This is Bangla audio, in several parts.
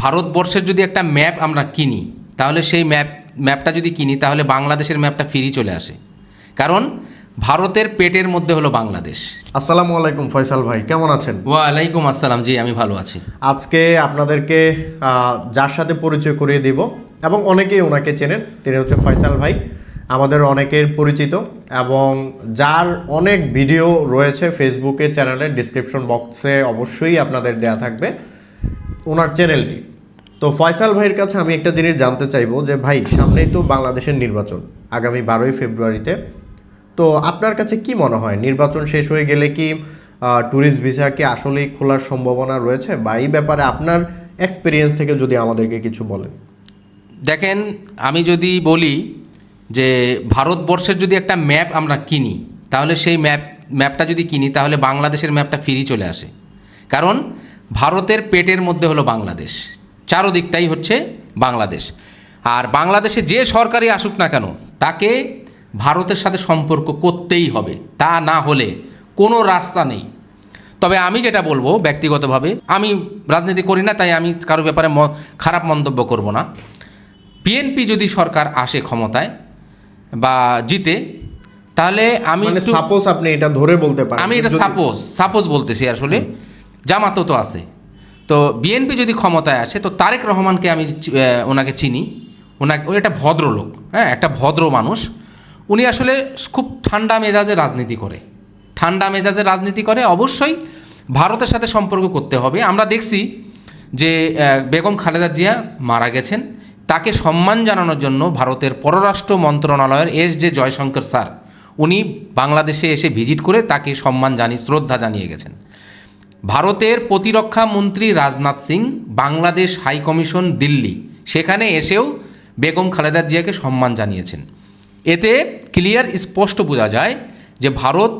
ভারতবর্ষের যদি একটা ম্যাপ আমরা কিনি তাহলে সেই ম্যাপ ম্যাপটা যদি কিনি তাহলে বাংলাদেশের ম্যাপটা ফ্রি চলে আসে। কারণ ভারতের পেটের মধ্যে হলো বাংলাদেশ। আসসালামু আলাইকুম ফয়সাল ভাই কেমন আছেন? ওয়ালাইকুম আসসালাম জি আমি ভালো আছি। আজকে আপনাদেরকে যার সাথে পরিচয় করিয়ে দিব এবং অনেকেই ওনাকে চেনেন তিনি হচ্ছে ফয়সাল ভাই আমাদের অনেকের পরিচিত এবং যার অনেক ভিডিও রয়েছে ফেসবুকে চ্যানেলের ডিসক্রিপশন বক্সে অবশ্যই আপনাদের দেয়া থাকবে। ওনার চ্যানেলটি। তো ফয়সাল ভাইয়ের কাছে আমি একটা জিনিস জানতে চাইব যে, ভাই, সামনেই তো বাংলাদেশের নির্বাচন, আগামী বারোই ফেব্রুয়ারিতে। তো আপনার কাছে কি মনে হয়, নির্বাচন শেষ হয়ে গেলে কি ট্যুরিস্ট ভিসা কি আসলেই খোলার সম্ভাবনা রয়েছে? বা এই ব্যাপারে আপনার এক্সপিরিয়েন্স থেকে যদি আমাদেরকে কিছু বলেন। দেখেন, আমি যদি বলি যে, ভারতবর্ষের যদি একটা ম্যাপ আমরা কিনি, তাহলে সেই ম্যাপ ম্যাপটা যদি কিনি, তাহলে বাংলাদেশের ম্যাপটা ফ্রি চলে আসে। কারণ ভারতের পেটের মধ্যে হলো বাংলাদেশ। চারোদিকটাই হচ্ছে বাংলাদেশ। আর বাংলাদেশে যে সরকারি আসুক না কেন তাকে ভারতের সাথে সম্পর্ক করতেই হবে তা না হলে কোনো রাস্তা নেই। তবে আমি যেটা বলব ব্যক্তিগতভাবে আমি রাজনীতি করি না তাই আমি কারও ব্যাপারে ম- খারাপ মন্তব্য করব না। বিএনপি যদি সরকার আসে ক্ষমতায় বা জিতে তাহলে আমি মানে সাপোজ আপনি এটা ধরে বলতে পারেন। আমি এটা সাপোজ সাপোজ বলতেছি আসলে। জামাতও তো আছে। তো বিএনপি যদি ক্ষমতায় আসে, তো তারেক রহমানকে আমি ওনাকে চিনি। ওনাকে উনি একটা ভদ্রলোক হ্যাঁ একটা ভদ্র মানুষ। উনি আসলে খুব ঠান্ডা মেজাজে রাজনীতি করে। ঠান্ডা মেজাজে রাজনীতি করে, অবশ্যই ভারতের সাথে সম্পর্ক করতে হবে। আমরা দেখছি যে বেগম খালেদা জিয়া মারা গেছেন। তাকে সম্মান জানানোর জন্য ভারতের পররাষ্ট্র মন্ত্রণালয়ের এস জে জয়শঙ্কর স্যার, উনি বাংলাদেশে এসে ভিজিট করে তাকে সম্মান জানিয়ে শ্রদ্ধা জানিয়ে গেছেন। ভারতের প্রতিরক্ষা মন্ত্রী রাজনাথ সিং, বাংলাদেশ হাই কমিশন দিল্লি। সেখানে এসেও বেগম খালেদা জিয়াকে সম্মান জানিয়েছেন। এতে ক্লিয়ার স্পষ্ট বোঝা যায় যে ভারত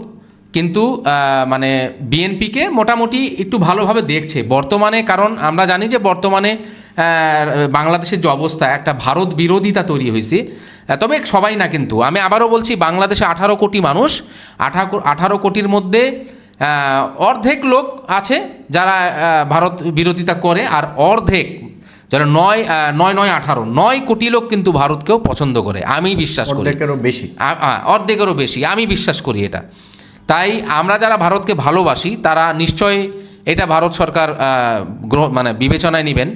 কিন্তু মানে বিএনপিকে মোটামুটি একটু ভালোভাবে দেখছে। বর্তমানে কারণ আমরা জানি যে বর্তমানে বাংলাদেশের যে অবস্থা, একটা ভারত বিরোধিতা তৈরি হয়েছে। তবে সবাই না কিন্তু। আমি আবারও বলছি, বাংলাদেশে আঠারো কোটি মানুষ আঠারো কোটির মধ্যে অর্ধেক লোক আছে যারা ভারত বিরোধিতা করে আর অর্ধেক যারা নয় নয় নয় আঠারো নয় কোটি লোক কিন্তু ভারতকেও পছন্দ করে। আমি বিশ্বাস করি। অর্ধেকেরও বেশি। অর্ধেকেরও বেশি। আমি বিশ্বাস করি এটা। তাই আমরা যারা ভারতকে ভালোবাসি তারা নিশ্চয়ই এটা ভারত সরকার মানে বিবেচনায় নেবেন।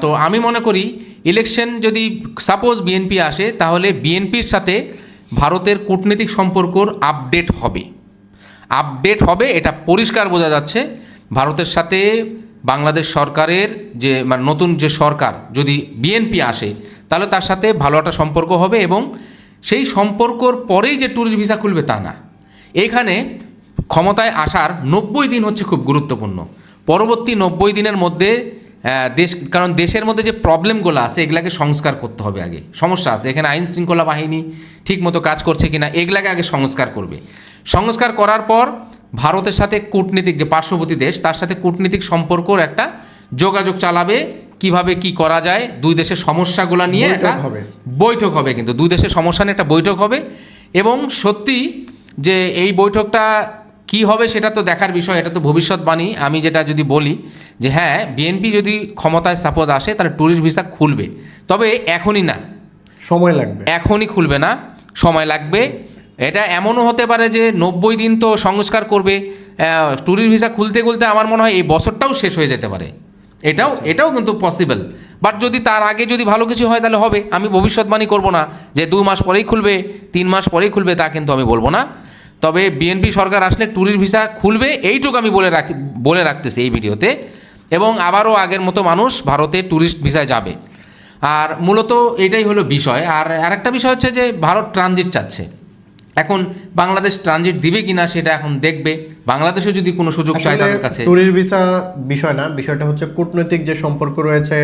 তো আমি মনে করি ইলেকশন যদি সাপোজ বিএনপি আসে তাহলে বিএনপির সাথে ভারতের কূটনীতিক সম্পর্কর আপডেট হবে। আপডেট হবে, এটা পরিষ্কার বোঝা যাচ্ছে। ভারতের সাথে বাংলাদেশ সরকারের যে মানে নতুন যে সরকার, যদি বিএনপি আসে, তাহলে তার সাথে ভালো একটা সম্পর্ক হবে এবং সেই সম্পর্কর পরেই যে ট্যুরিস্ট ভিসা খুলবে তা না। এখানে ক্ষমতায় আসার নব্বই দিন হচ্ছে খুব গুরুত্বপূর্ণ। পরবর্তী নব্বই দিনের মধ্যে দেশ কারণ দেশের মধ্যে যে প্রবলেমগুলো আছে এগুলাকে সংস্কার করতে হবে আগে। সমস্যা আছে এখানে আইন শৃঙ্খলা বাহিনী ঠিক মতো কাজ করছে কিনা এগুলাকে আগে সংস্কার করবে। সংস্কার করার পর ভারতের সাথে কূটনীতিক যে পার্শ্ববর্তী দেশ তার সাথে কূটনীতিক সম্পর্কর একটা যোগাযোগ চালাবে কীভাবে কি করা যায় দুই দেশের সমস্যাগুলো নিয়ে একটা হবে। বৈঠক হবে কিন্তু দুই দেশের সমস্যা নিয়ে একটা বৈঠক হবে। এবং সত্যি যে এই বৈঠকটা কি হবে সেটা তো দেখার বিষয় এটা তো ভবিষ্যৎবাণী আমি যেটা যদি বলি যে হ্যাঁ বিএনপি যদি ক্ষমতায় সাপোজ আসে তাহলে ট্যুরিস্ট ভিসা খুলবে। তবে এখনই না। সময় লাগবে। এখনই খুলবে না। সময় লাগবে। এটা এমনও হতে পারে যে নব্বই দিন তো সংস্কার করবে। ট্যুরিস্ট ভিসা খুলতে খুলতে আমার মনে হয় এই বছরটাও শেষ হয়ে যেতে পারে। এটাও এটাও কিন্তু পসিবল বাট যদি তার আগে যদি ভালো কিছু হয় তাহলে হবে। আমি ভবিষ্যৎবাণী করব না যে দুই মাস পরেই খুলবে তিন মাস পরেই খুলবে তা কিন্তু আমি বলব না। তবে বিএনপি সরকার আসলে ট্যুরিস্ট ভিসা খুলবে এইটুকু আমি বলে রাখি বলে রাখতেছি এই ভিডিওতে। এবং আবারও আগের মতো মানুষ ভারতে ট্যুরিস্ট ভিসায় যাবে। আর মূলত এটাই হলো বিষয়। আর আরেকটা বিষয় হচ্ছে যে ভারত ট্রানজিট চাচ্ছে। এখন বাংলাদেশ ট্রানজিট দিবে কিনা সেটা এখন দেখবে। বাংলাদেশও যদি কোনো সুযোগ চায় তাদের কাছে। ট্যুরিস্ট ভিসা বিষয় না বিষয়টা হচ্ছে কূটনৈতিক যে সম্পর্ক রয়েছে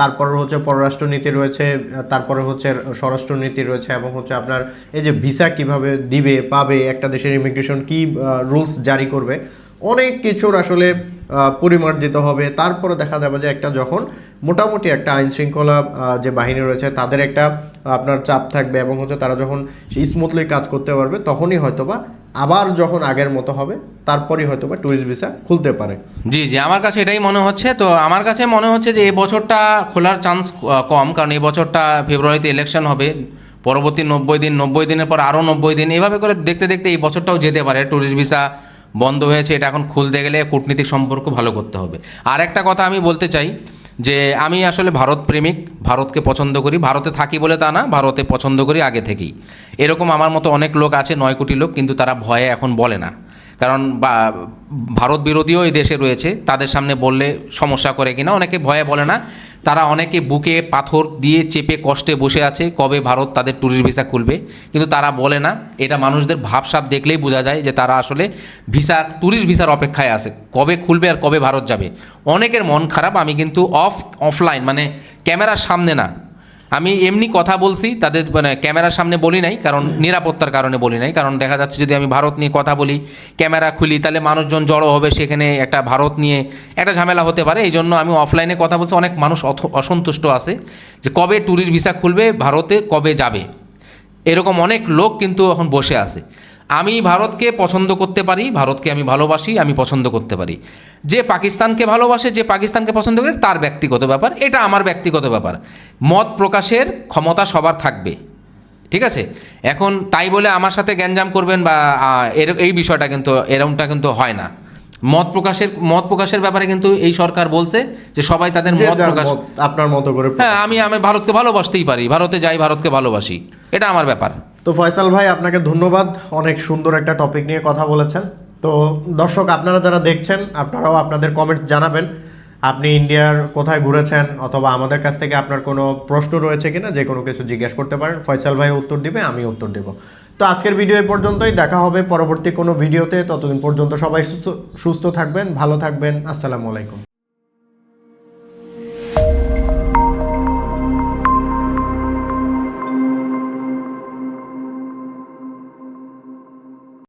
তারপরে হচ্ছে পররাষ্ট্রনীতি রয়েছে তারপরে হচ্ছে স্বরাষ্ট্রনীতি রয়েছে এবং হচ্ছে আপনার এই যে ভিসা কীভাবে দিবে পাবে একটা দেশের ইমিগ্রেশন কি রুলস জারি করবে অনেক কিছুর আসলে পরিমার্জিত হবে। তারপরে দেখা যাবে যে একটা যখন মোটামুটি একটা আইন শৃঙ্খলা যে বাহিনী রয়েছে, তাদের একটা আপনার চাপ থাকবে এবং হচ্ছে তারা যখন স্মুথলি কাজ করতে পারবে, তখনই হয়তোবা আবার যখন আগের মতো হবে, তারপরই হয়তো বা ট্যুরিস্ট ভিসা খুলতে পারে। জি জি, আমার কাছে এটাই মনে হচ্ছে। তো আমার কাছে মনে হচ্ছে যে এই বছরটা খোলার চান্স কম, কারণ এই বছরটা ফেব্রুয়ারিতে ইলেকশন হবে। পরবর্তী নব্বই দিন, নব্বই দিনের পর আরও নব্বই দিন, এভাবে করে দেখতে দেখতে এই বছরটাও যেতে পারে ট্যুরিস্ট ভিসা বন্ধ হয়েছে, এটা এখন খুলতে গেলে কূটনীতিক সম্পর্ক ভালো করতে হবে। আর একটা কথা আমি বলতে চাই, যে আমি আসলে ভারত প্রেমিক, ভারতকে পছন্দ করি। ভারতে থাকি বলে তা না, ভারতে পছন্দ করি আগে থেকেই। এরকম আমার মতো অনেক লোক আছে, নয় কোটি লোক, কিন্তু তারা ভয়ে এখন বলে না। কারণ ভারত বিরোধীও এই দেশে রয়েছে, তাদের সামনে বললে সমস্যা করে কিনা, অনেকে ভয়ে বলে না। তারা অনেকে বুকে পাথর দিয়ে চেপে কষ্টে বসে আছে, কবে ভারত তাদের ট্যুরিস্ট ভিসা খুলবে। কিন্তু তারা বলে না, এটা মানুষদের ভাবসাপ দেখলেই বোঝা যায় যে তারা আসলে ভিসা ট্যুরিস্ট ভিসার অপেক্ষায় আছে, কবে খুলবে আর কবে ভারত যাবে। অনেকের মন খারাপ, আমি কিন্তু অফ অফলাইন মানে ক্যামেরার সামনে না আমি এমনি কথা বলছি, তাদের মানে ক্যামেরার সামনে বলি নাই, কারণ নিরাপত্তার কারণে বলি নাই। কারণ দেখা যাচ্ছে যদি আমি ভারত নিয়ে কথা বলি, ক্যামেরা খুলি, তাহলে মানুষজন জড়ো হবে সেখানে একটা ভারত নিয়ে একটা ঝামেলা হতে পারে। এই জন্য আমি অফলাইনে কথা বলছি, অনেক মানুষ অসন্তুষ্ট আছে যে কবে ট্যুরিস্ট ভিসা খুলবে, ভারতে কবে যাবে। এরকম অনেক লোক কিন্তু এখন বসে আছে। আমি ভারতকে পছন্দ করতে পারি ভারতকে আমি ভালোবাসি আমি পছন্দ করতে পারি। যে পাকিস্তানকে ভালোবাসে যে পাকিস্তানকে পছন্দ করে তার ব্যক্তিগত ব্যাপার এটা আমার ব্যক্তিগত ব্যাপার। মত প্রকাশের ক্ষমতা সবার থাকবে ঠিক আছে? এখন তাই বলে আমার সাথে গ্যাঞ্জাম করবেন বা এর এই বিষয়টা কিন্তু এরকমটা কিন্তু হয় না। মত প্রকাশের মত প্রকাশের ব্যাপারে কিন্তু এই সরকার বলছে যে সবাই তাদের মত প্রকাশ আপনার মতো করে হ্যাঁ আমি আমি ভারতকে ভালোবাসতেই পারি ভারতে যাই ভারতকে ভালোবাসি। এটা আমার ব্যাপার। তো ফয়সাল ভাই, আপনাকে ধন্যবাদ। অনেক সুন্দর একটা টপিক নিয়ে কথা বলেছেন। তো দর্শক, আপনারা যারা দেখছেন, আপনারাও আপনাদের কমেন্টস জানাবেন। আপনি ইন্ডিয়ার কোথায় ঘুরেছেন, অথবা আমাদের কাছ থেকে আপনার কোনো প্রশ্ন রয়েছে কিনা, যে কোনো কিছু জিজ্ঞেস করতে পারেন। ফয়সাল ভাই উত্তর দিবে, আমি উত্তর দেব। তো আজকের ভিডিও এই পর্যন্তই। দেখা হবে পরবর্তী কোনো ভিডিওতে ততদিন পর্যন্ত সবাই সুস্থ সুস্থ থাকবেন, ভালো থাকবেন। আসসালামু আলাইকুম।